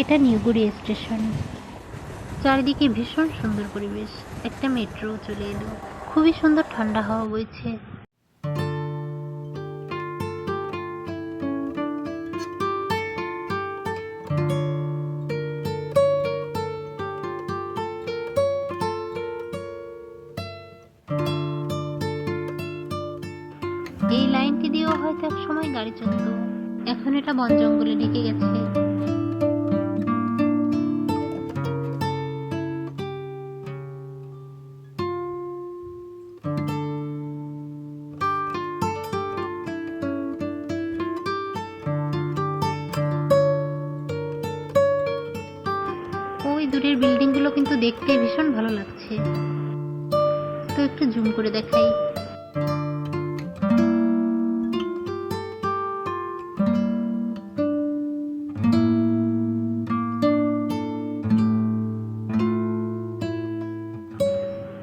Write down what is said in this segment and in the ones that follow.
এটা নিউগুড়ি স্টেশন। চারিদিকে ভীষণ সুন্দর পরিবেশ। একটা মেট্রো চলে এলো। খুবই সুন্দর ঠান্ডা হাওয়া বইছে। এই লাইনটি দিয়েও হয়তো এক সময় গাড়ি চলত। এখন এটা বন জঙ্গলে ঢেকে গেছে। দূরের বিল্ডিংগুলো কিন্তু দেখতে ভীষণ ভালো লাগছে। তো একটু জুম করে দেখাই।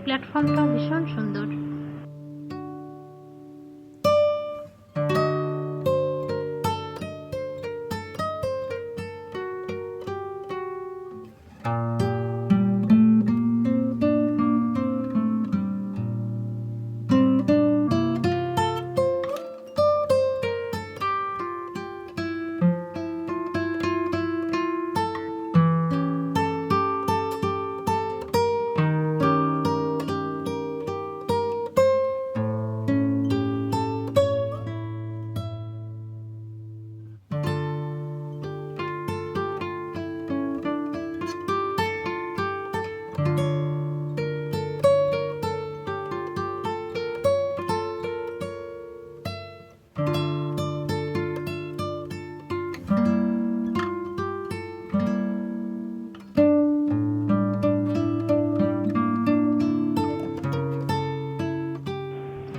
প্ল্যাটফর্মটাও ভীষণ সুন্দর।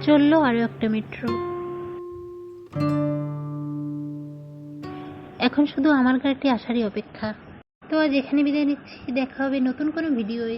চলল আরও একটা মেট্রো এখন শুধু আমার গাড়িটি আসারই অপেক্ষা। তো আজ এখানে বিদায় নিচ্ছি, দেখা হবে নতুন কোনো ভিডিওয়ে